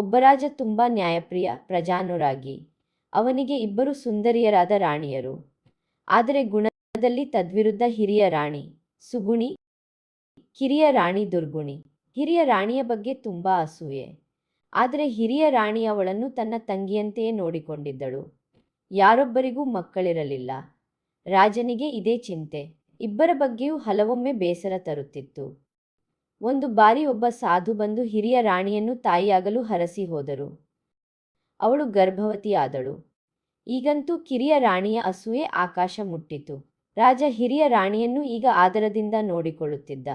ಒಬ್ಬ ರಾಜ ತುಂಬಾ ನ್ಯಾಯಪ್ರಿಯ, ಪ್ರಜಾನುರಾಗಿ. ಅವನಿಗೆ ಇಬ್ಬರು ಸುಂದರಿಯರಾದ ರಾಣಿಯರು. ಆದರೆ ಗುಣದಲ್ಲಿ ತದ್ವಿರುದ್ಧ ಹಿರಿಯ ರಾಣಿ ಸುಗುಣಿ, ಕಿರಿಯ ರಾಣಿ ದುರ್ಗುಣಿ. ಹಿರಿಯ ರಾಣಿಯ ಬಗ್ಗೆ ತುಂಬಾ ಅಸೂಯೆ. ಆದರೆ ಹಿರಿಯ ರಾಣಿ ಅವಳನ್ನು ತನ್ನ ತಂಗಿಯಂತೆಯೇ ನೋಡಿಕೊಂಡಿದ್ದಳು. ಯಾರೊಬ್ಬರಿಗೂ ಮಕ್ಕಳಿರಲಿಲ್ಲ. ರಾಜನಿಗೆ ಇದೇ ಚಿಂತೆ. ಇಬ್ಬರ ಬಗ್ಗೆಯೂ ಹಲವೊಮ್ಮೆ ಬೇಸರ ತರುತ್ತಿತ್ತು. ಒಂದು ಬಾರಿ ಒಬ್ಬ ಸಾಧು ಬಂದು ಹಿರಿಯ ರಾಣಿಯನ್ನು ತಾಯಿಯಾಗಲು ಹರಸಿ ಹೋದರು. ಅವಳು ಗರ್ಭವತಿಯಾದಳು. ಈಗಂತೂ ಕಿರಿಯ ರಾಣಿಯ ಅಸೂಯೆ ಆಕಾಶ ಮುಟ್ಟಿತು. ರಾಜ ಹಿರಿಯ ರಾಣಿಯನ್ನು ಈಗ ಆದರದಿಂದ ನೋಡಿಕೊಳ್ಳುತ್ತಿದ್ದ.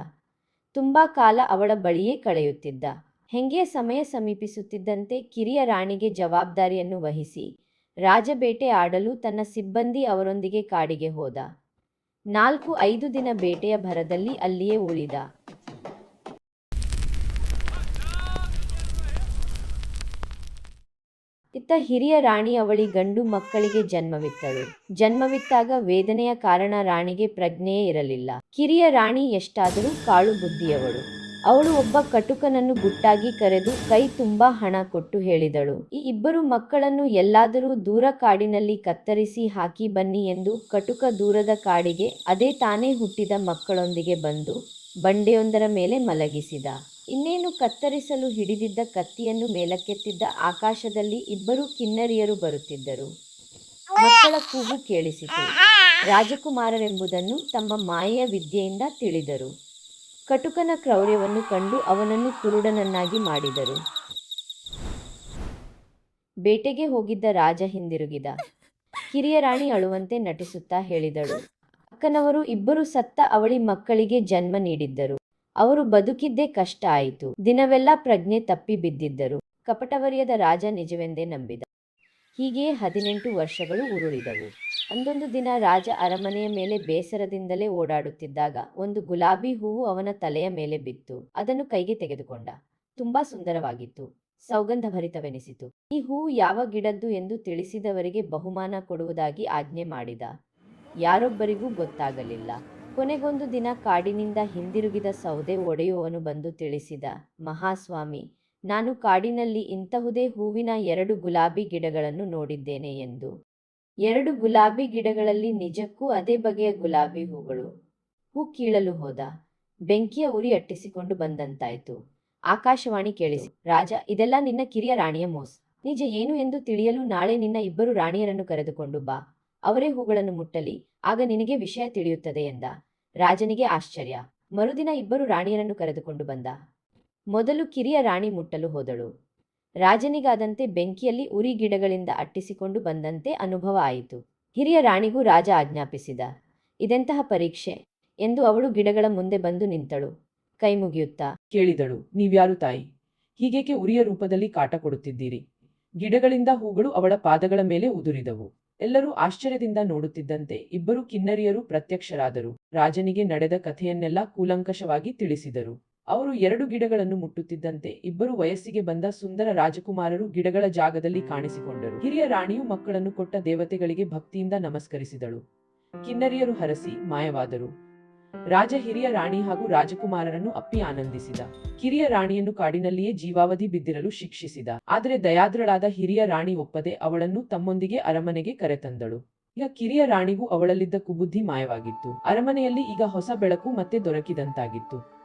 ತುಂಬಾ ಕಾಲ ಅವಳ ಬಳಿಯೇ ಕಳೆಯುತ್ತಿದ್ದ. ಹೆಂಗೆ ಸಮಯ ಸಮೀಪಿಸುತ್ತಿದ್ದಂತೆ ಕಿರಿಯ ರಾಣಿಗೆ ಜವಾಬ್ದಾರಿಯನ್ನು ವಹಿಸಿ ರಾಜಬೇಟೆ ಆಡಲು ತನ್ನ ಸಿಬ್ಬಂದಿ ಅವರೊಂದಿಗೆ ಕಾಡಿಗೆ ಹೋದ. ನಾಲ್ಕು ಐದು ದಿನ ಬೇಟೆಯ ಭರದಲ್ಲಿ ಅಲ್ಲಿಯೇ ಉಳಿದ. ಇತ್ತ ಹಿರಿಯ ರಾಣಿ ಅವಳಿ ಗಂಡು ಮಕ್ಕಳಿಗೆ ಜನ್ಮವಿತ್ತಳು. ಜನ್ಮವಿತ್ತಾಗ ವೇದನೆಯ ಕಾರಣ ರಾಣಿಗೆ ಪ್ರಜ್ಞೆಯೇ ಇರಲಿಲ್ಲ. ಕಿರಿಯ ರಾಣಿ ಎಷ್ಟಾದರೂ ಕಾಳು ಬುದ್ಧಿಯವಳು. ಅವಳು ಒಬ್ಬ ಕಟುಕನನ್ನು ಗುಟ್ಟಾಗಿ ಕರೆದು ಕೈ ತುಂಬಾ ಹಣ ಕೊಟ್ಟು ಹೇಳಿದಳು. ಈ ಇಬ್ಬರು ಮಕ್ಕಳನ್ನು ಎಲ್ಲಾದರೂ ದೂರ ಕಾಡಿನಲ್ಲಿ ಕತ್ತರಿಸಿ ಹಾಕಿ ಬನ್ನಿ ಎಂದು ಕಟುಕ ದೂರದ ಕಾಡಿಗೆ ಅದೇ ತಾನೇ ಹುಟ್ಟಿದ ಮಕ್ಕಳೊಂದಿಗೆ ಬಂದು ಬಂಡೆಯೊಂದರ ಮೇಲೆ ಮಲಗಿಸಿದ. ಇನ್ನೇನು ಕತ್ತರಿಸಲು ಹಿಡಿದಿದ್ದ ಕತ್ತಿಯನ್ನು ಮೇಲಕ್ಕೆತ್ತಿದ್ದ ಆಕಾಶದಲ್ಲಿ ಇಬ್ಬರು ಕಿನ್ನರಿಯರು ಬರುತ್ತಿದ್ದರು. ಮಕ್ಕಳ ಕೂಗು ಕೇಳಿಸಿತು. ರಾಜಕುಮಾರರೆಂಬುದನ್ನು ತಮ್ಮ ಮಾಯೆಯ ವಿದ್ಯೆಯಿಂದ ತಿಳಿದರು. ಕಟುಕನ ಕ್ರೌರ್ಯವನ್ನು ಕಂಡು ಅವನನ್ನು ಕುರುಡನನ್ನಾಗಿ ಮಾಡಿದರು. ಬೇಟೆಗೆ ಹೋಗಿದ್ದ ರಾಜ ಹಿಂದಿರುಗಿದ. ಕಿರಿಯ ರಾಣಿ ಅಳುವಂತೆ ನಟಿಸುತ್ತಾ ಹೇಳಿದಳು. ಅಕ್ಕನವರು ಇಬ್ಬರು ಸತ್ತ ಅವಳಿ ಮಕ್ಕಳಿಗೆ ಜನ್ಮ ನೀಡಿದ್ದರು. ಅವರು ಬದುಕಿದ್ದೇ ಕಷ್ಟ ಆಯಿತು. ದಿನವೆಲ್ಲ ಪ್ರಜ್ಞೆ ತಪ್ಪಿ ಬಿದ್ದಿದ್ದರು. ಕಪಟವರಿಯದ ರಾಜ ನಿಜವೆಂದೇ ನಂಬಿದ. ಹೀಗೆಯೇ ಹದಿನೆಂಟು ವರ್ಷಗಳು ಉರುಳಿದವು. ಅಂದೊಂದು ದಿನ ರಾಜ ಅರಮನೆಯ ಮೇಲೆ ಬೇಸರದಿಂದಲೇ ಓಡಾಡುತ್ತಿದ್ದಾಗ ಒಂದು ಗುಲಾಬಿ ಹೂವು ಅವನ ತಲೆಯ ಮೇಲೆ ಬಿತ್ತು. ಅದನ್ನು ಕೈಗೆ ತೆಗೆದುಕೊಂಡ. ತುಂಬಾ ಸುಂದರವಾಗಿತ್ತು. ಸೌಗಂಧಭರಿತವೆನಿಸಿತು. ಈ ಹೂವು ಯಾವ ಗಿಡದ್ದು ಎಂದು ತಿಳಿಸಿದವರಿಗೆ ಬಹುಮಾನ ಕೊಡುವುದಾಗಿ ಆಜ್ಞೆ ಮಾಡಿದ. ಯಾರೊಬ್ಬರಿಗೂ ಗೊತ್ತಾಗಲಿಲ್ಲ. ಕೊನೆಗೊಂದು ದಿನ ಕಾಡಿನಿಂದ ಹಿಂದಿರುಗಿದ ಸೌದೆ ಒಡೆಯುವವನು ಬಂದು ತಿಳಿಸಿದ, ಮಹಾಸ್ವಾಮಿ, ನಾನು ಕಾಡಿನಲ್ಲಿ ಇಂತಹುದೇ ಹೂವಿನ ಎರಡು ಗುಲಾಬಿ ಗಿಡಗಳನ್ನು ನೋಡಿದ್ದೇನೆ ಎಂದು. ಎರಡು ಗುಲಾಬಿ ಗಿಡಗಳಲ್ಲಿ ನಿಜಕ್ಕೂ ಅದೇ ಬಗೆಯ ಗುಲಾಬಿ ಹೂಗಳು. ಹೂ ಕೀಳಲು ಹೋದ. ಬೆಂಕಿಯ ಉರಿ ಅಟ್ಟಿಸಿಕೊಂಡು ಬಂದಂತಾಯ್ತು. ಆಕಾಶವಾಣಿ ಕೇಳಿಸಿ, ರಾಜ, ಇದೆಲ್ಲ ನಿನ್ನ ಕಿರಿಯ ರಾಣಿಯ ಮೋಸ. ನಿಜ ಏನು ಎಂದು ತಿಳಿಯಲು ನಾಳೆ ನಿನ್ನ ಇಬ್ಬರು ರಾಣಿಯರನ್ನು ಕರೆದುಕೊಂಡು ಬಾ. ಅವರೇ ಹೂಗಳನ್ನು ಮುಟ್ಟಲಿ, ಆಗ ನಿನಗೆ ವಿಷಯ ತಿಳಿಯುತ್ತದೆ ಎಂದ. ರಾಜನಿಗೆ ಆಶ್ಚರ್ಯ. ಮರುದಿನ ಇಬ್ಬರು ರಾಣಿಯರನ್ನು ಕರೆದುಕೊಂಡು ಬಂದ. ಮೊದಲು ಕಿರಿಯ ರಾಣಿ ಮುಟ್ಟಲು ಹೋದಳು. ರಾಜನಿಗಾದಂತೆ ಬೆಂಕಿಯಲ್ಲಿ ಉರಿ ಗಿಡಗಳಿಂದ ಅಟ್ಟಿಸಿಕೊಂಡು ಬಂದಂತೆ ಅನುಭವ ಆಯಿತು. ಹಿರಿಯ ರಾಣಿಗೂ ರಾಜ ಆಜ್ಞಾಪಿಸಿದ. ಇದೆಂತಹ ಪರೀಕ್ಷೆ? ಎಂದು ಅವಳು ಗಿಡಗಳ ಮುಂದೆ ಬಂದು ನಿಂತಳು. ಕೈ ಮುಗಿಯುತ್ತಾ? ಕೇಳಿದಳು. ನೀವ್ಯಾರು ತಾಯಿ? ಹೀಗೇಕೆ ಉರಿಯ ರೂಪದಲ್ಲಿ ಕಾಟ ಕೊಡುತ್ತಿದ್ದೀರಿ? ಗಿಡಗಳಿಂದ ಹೂಗಳು ಅವಳ ಪಾದಗಳ ಮೇಲೆ ಉದುರಿದವು. ಎಲ್ಲರೂ ಆಶ್ಚರ್ಯದಿಂದ ನೋಡುತ್ತಿದ್ದಂತೆ ಇಬ್ಬರು ಕಿನ್ನರಿಯರು ಪ್ರತ್ಯಕ್ಷರಾದರು. ರಾಜನಿಗೆ ನಡೆದ ಕಥೆಯನ್ನೆಲ್ಲ ಕೂಲಂಕಷವಾಗಿ ತಿಳಿಸಿದರು. ಅವರು ಎರಡು ಗಿಡಗಳನ್ನು ಮುಟ್ಟುತ್ತಿದ್ದಂತೆ ಇಬ್ಬರು ವಯಸ್ಸಿಗೆ ಬಂದ ಸುಂದರ ರಾಜಕುಮಾರರು ಗಿಡಗಳ ಜಾಗದಲ್ಲಿ ಕಾಣಿಸಿಕೊಂಡರು. ಹಿರಿಯ ರಾಣಿಯು ಮಕ್ಕಳನ್ನು ಕೊಟ್ಟ ದೇವತೆಗಳಿಗೆ ಭಕ್ತಿಯಿಂದ ನಮಸ್ಕರಿಸಿದಳು. ಕಿನ್ನರಿಯರು ಹರಸಿ ಮಾಯವಾದರು. ರಾಜ ಹಿರಿಯ ರಾಣಿ ಹಾಗೂ ರಾಜಕುಮಾರರನ್ನು ಅಪ್ಪಿ ಆನಂದಿಸಿದ. ಕಿರಿಯ ರಾಣಿಯನ್ನು ಕಾಡಿನಲ್ಲಿಯೇ ಜೀವಾವಧಿ ಬಿದ್ದಿರಲು ಶಿಕ್ಷಿಸಿದ. ಆದರೆ ದಯಾದ್ರಳಾದ ಹಿರಿಯ ರಾಣಿ ಒಪ್ಪದೆ ಅವಳನ್ನು ತಮ್ಮೊಂದಿಗೆ ಅರಮನೆಗೆ ಕರೆತಂದಳು. ಈಗ ಕಿರಿಯ ರಾಣಿಗೂ ಅವಳಲ್ಲಿದ್ದ ಕುಬುದ್ಧಿ ಮಾಯವಾಗಿತ್ತು. ಅರಮನೆಯಲ್ಲಿ ಈಗ ಹೊಸ ಬೆಳಕು ಮತ್ತೆ ದೊರಕಿದಂತಾಗಿತ್ತು.